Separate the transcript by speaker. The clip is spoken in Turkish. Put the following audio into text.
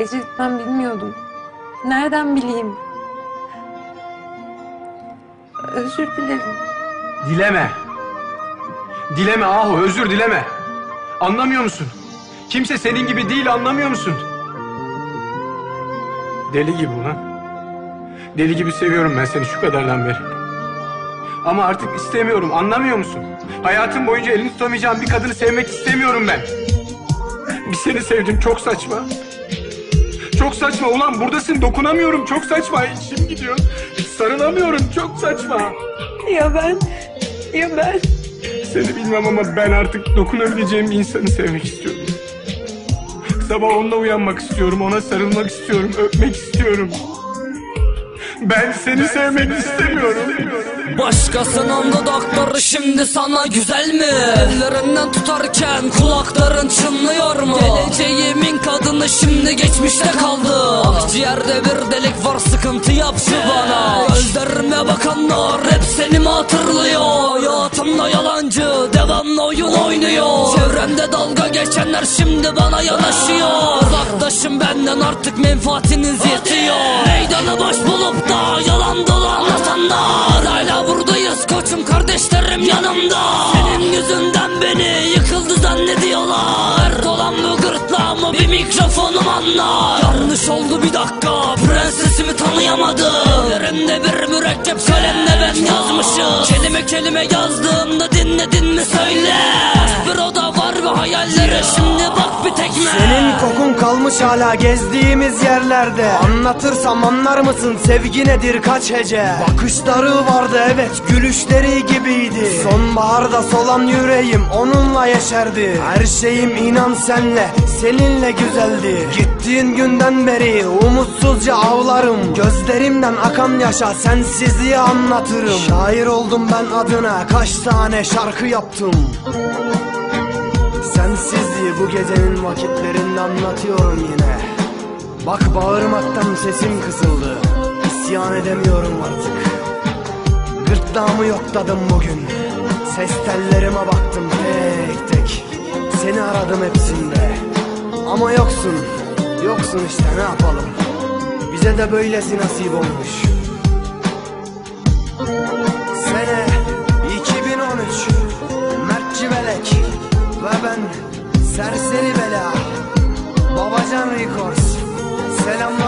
Speaker 1: Ecevit ben bilmiyordum. Nereden bileyim? Özür dilerim.
Speaker 2: Dileme. Dileme Ahu özür dileme. Anlamıyor musun? Kimse senin gibi değil anlamıyor musun? Deli gibi ulan. Deli gibi seviyorum ben seni şu kadardan beri. Ama artık istemiyorum anlamıyor musun? Hayatım boyunca elini tutamayacağım bir kadını sevmek istemiyorum ben. Bir seni sevdim çok saçma. Çok saçma ulan buradasın dokunamıyorum çok saçma içim gidiyor. Sarılamıyorum çok saçma.
Speaker 1: Ya ben? Ya ben?
Speaker 2: Seni bilmem ama ben artık dokunabileceğim bir insanı sevmek istiyorum. Sabah onunla uyanmak istiyorum, ona sarılmak istiyorum, öpmek istiyorum. Ben seni sevmek istemiyorum.
Speaker 3: Başkasının dudakları şimdi sana güzel mi? Ellerinden tutarken kulakların çınlıyor mu? Geleceğimin kadını şimdi geçmişte kaldı Akciğerde bir delik var sıkıntı yaptı bana Gözlerime bakanlar hep seni mi hatırlıyor? Hayatımda yalancı devamlı oyun oynuyor Çevremde dalga geçenler şimdi bana yanaşıyor Uzaklaşın benden artık menfaatiniz yetiyor Meydanı boş bulup da mikrofonum anlar Yanlış oldu bir dakika. Prensesimi tanıyamadım. Elimde bir mürekkep kalemle ben yazmışım. Kelime kelime yazdığımda dinledin mi söyle. Bir oda var ve hayalleri şimdi bak bir tekme.
Speaker 4: Senin kokun kalmış hala gezdiğimiz yerlerde. Anlatırsam anlar mısın sevgi nedir kaç hece? Bakışları vardı evet gülüşleri gibiydi. Sonbaharda solan yüreğim onunla yeşerdi. Her şeyim inan senle seninle güzeldi. Gittiğin günden beri umutsuzca ağlarım. Gözlerimden akan yaşa sensizliği anlatırım. Şair oldum ben adına kaç tane şarkı yaptım Sensizliği bu gecenin vakitlerinde anlatıyorum yine. Bak bağırmaktan sesim kısıldı. İsyan edemiyorum artık. Gırtlağımı yokladım bugün. Ses tellerime baktım tek tek. Seni aradım hepsinde. Ama yoksun Yoksun işte ne yapalım? Bize de böylesi nasip olmuş. Sene Records. Selamlar